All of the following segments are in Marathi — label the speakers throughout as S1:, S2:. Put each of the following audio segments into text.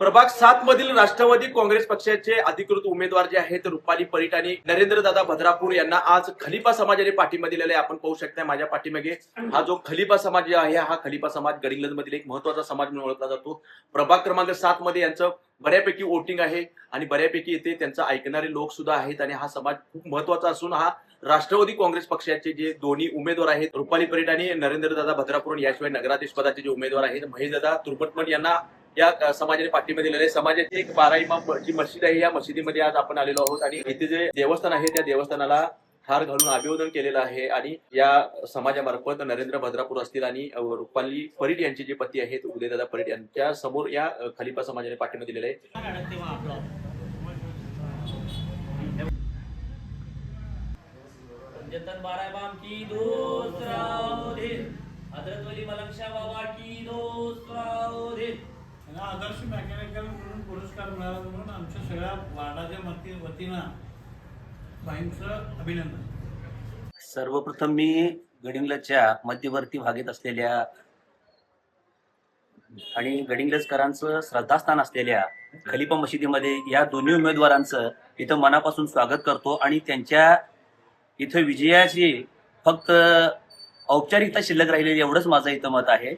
S1: प्रभाग सात मधील राष्ट्रवादी काँग्रेस पक्षाचे अधिकृत उमेदवार जे आहेत रुपाली परीट आणि नरेंद्रदादा भद्रापूर यांना आज खलिफा समाजाने पाठिंबा दिलेला आहे. आपण पाहू शकता माझ्या पाठीमागे. हा जो खलिफा समाज आहे हा खलिफा समाज गडिंग्लज मधील एक महत्त्वाचा समाज म्हणून ओळखला जातो. प्रभाग क्रमांक सात मध्ये यांचं बऱ्यापैकी वोटिंग आहे आणि बऱ्यापैकी येथे त्यांचं ऐकणारे लोक सुद्धा आहेत आणि हा समाज खूप महत्त्वाचा असून हा राष्ट्रवादी काँग्रेस पक्षाचे जे दोन्ही उमेदवार आहेत रुपाली परीट आणि नरेंद्रदादा भद्रापूर याशिवाय नगराध्यक्ष पदाचे जे उमेदवार आहेत महेशदादा तुर्बटमण यांना या समाजाने पाठिंबा दिलेला आहे समाजाची एक बारा इमाम जी मस्जिद आहे या मशिदीमध्ये आज आपण आलेलो आहोत. आणि इथे जे देवस्थान आहे त्या देवस्थानाला हार घालून अभिवादन केलेलं आहे. आणि या समाजामार्फत नरेंद्र भद्रापूर असतील आणि रुपाली परीट यांचे जे पती आहेत उदयदादा परीट यांच्या समोर या खलिफा समाजाने पाठिंबा दिलेला आहे.
S2: जतन बाराय बाम की दोस्रावधे हजरत वली मलंगशा बाबा की दोस्रावधे
S3: त्यांना आदर्श मेकॅनिकल म्हणून पुरस्कार मिळाला म्हणून आमच्या सगळ्या वार्डाच्या मती वतीनं बाईंचं अभिनंदन.
S4: सर्वप्रथम मी गडिंगलच्या मध्यवर्ती भागेत असलेल्या आणि गडिंग्लजकरांचं श्रद्धास्थान असलेल्या खलिफा मशिदीमध्ये या दोन्ही उमेदवारांचं इथं मनापासून स्वागत करतो आणि त्यांच्या इथं विजयाची फक्त औपचारिकता शिल्लक राहिलेली एवढंच माझं इथं मत आहे.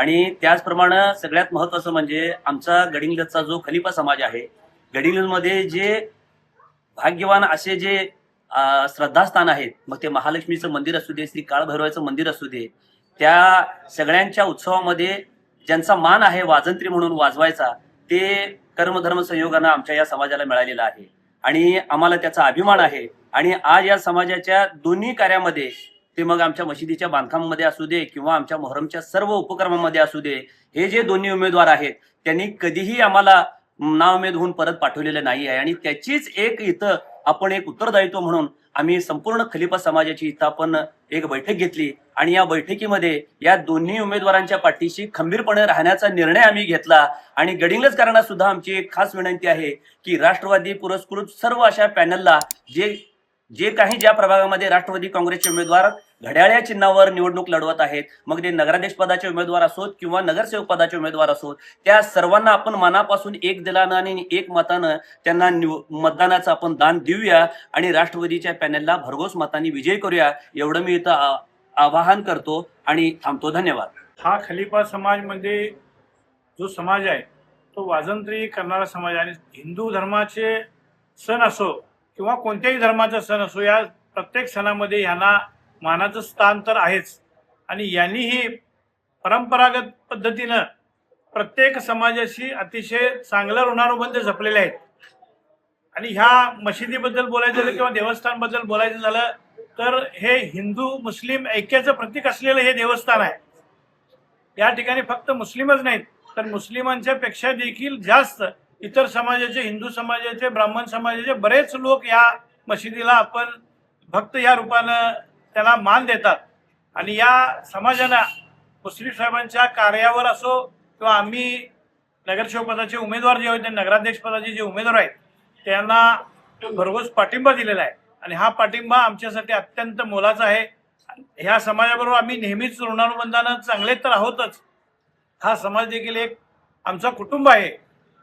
S4: आणि त्याचप्रमाणे सगळ्यात महत्वाचं म्हणजे आमचा गडिंग्लजचा जो खलिफा समाज आहे गडिंग्लजमध्ये जे भाग्यवान असे जे श्रद्धास्थान आहेत मग ते महालक्ष्मीचं मंदिर असू दे श्री काळभैरवाचं मंदिर असू दे त्या सगळ्यांच्या उत्सवामध्ये ज्यांचा मान आहे वाजंत्री म्हणून वाजवायचा ते कर्मधर्म संयोगानं आमच्या या समाजाला मिळालेला आहे. आणि आम्हाला त्याचा अभिमान आहे. आणि आज या समाजाच्या दोन्ही कार्यामध्ये ते मग आमच्या मशिदीच्या बांधकामामध्ये असू दे किंवा आमच्या मोहरमच्या सर्व उपक्रमामध्ये असू दे हे जे दोन्ही उमेदवार आहेत त्यांनी कधीही आम्हाला नाउमेद होऊन परत पाठवलेलं नाही आहे. आणि त्याचीच एक इथं आपण एक उत्तरदायित्व म्हणून आम्ही संपूर्ण खलिफा समाजाची इथं आपण एक बैठक घेतली. आणि या बैठकीमध्ये या दोन्ही उमेदवारांच्या पाठीशी खंबीरपणे राहण्याचा निर्णय आम्ही घेतला. आणि गडिंग्लजकरांना सुद्धा आमची एक खास विनंती आहे की राष्ट्रवादी पुरस्कृत सर्व अशा पॅनलला जे जे काही ज्या प्रभागामध्ये राष्ट्रवादी काँग्रेसचे उमेदवार घड्याळ्या चिन्हावर निवडणूक लढवत आहेत मग ते नगराध्यक्ष पदाचे उमेदवार असोत किंवा नगरसेवक पदाचे उमेदवार असोत त्या सर्वांना आपण मनापासून एक दिलानं आणि एक मतानं त्यांना निव- मतदानाचं आपण दान देऊया आणि राष्ट्रवादीच्या पॅनलला भरघोस मतांनी विजय करूया एवढं मी इथं आवाहन करतो आणि थांबतो. धन्यवाद.
S3: हा खलिफा समाज म्हणजे जो समाज आहे तो वाजंत्री करणारा समाज आहे. आणि हिंदू धर्माचे सण असो किंवा कोणत्याही धर्माचा सण असो या प्रत्येक सणामध्ये ह्यांना मानाचं स्थान तर आहेच. आणि यांनीही परंपरागत पद्धतीनं प्रत्येक समाजाशी अतिशय चांगलं ऋणानुबंध जपलेले आहेत. आणि ह्या मशिदीबद्दल बोलायचं झालं किंवा देवस्थानबद्दल बोलायचं झालं तर हे हिंदू मुस्लिम ऐक्याचं प्रतीक असलेलं हे देवस्थान आहे. या ठिकाणी फक्त मुस्लिमच नाहीत तर मुस्लिमांच्या पेक्षा देखील जास्त इतर समाजाचे हिंदू समाजाचे ब्राह्मण समाजाचे बरेच लोक या मशिदीला आपण भक्त या रूपानं त्याला मान देतात. आणि या समाजाला मुस्लिम साहेबांच्या कार्यावर असो किंवा आम्ही नगरसेवकपदाचे उमेदवार जे होते नगराध्यक्ष पदाचे जे उमेदवार आहेत त्यांना भरघोस पाठिंबा दिलेला आहे. आणि हा पाठिंबा आमच्यासाठी अत्यंत मोलाचा आहे. ह्या समाजाबरोबर आम्ही नेहमीच ऋणानुबंधानं चांगले तर आहोतच. हा समाज देखील एक आमचा कुटुंब आहे.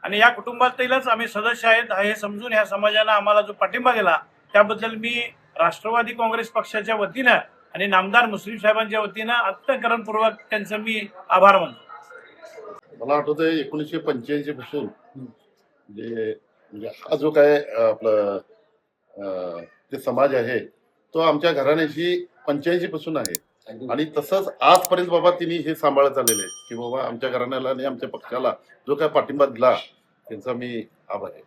S3: आणि या कुटुंबातीलच आम्ही सदस्य आहेत हे समजून या समाजाला आम्हाला जो पाठिंबा दिला त्याबद्दल मी राष्ट्रवादी काँग्रेस पक्षाच्या वतीनं आणि नामदार मुस्लिम साहेबांच्या वतीनं अंतकरणपूर्वक त्यांचं मी आभार मानतो.
S5: मला आठवतंय एकोणीसशे पंच्याऐंशी पासून म्हणजे म्हणजे हा जो काय आपला आपलं जे समाज आहे तो आमच्या घराण्याशी पंच्याऐंशी पासून आहे. आणि तसंच आजपर्यंत बाबा तिने हे सांभाळत आलेले की बाबा आमच्या घराण्याला आणि आमच्या पक्षाला जो काय पाठिंबा दिला त्यांचा मी आभार आहे.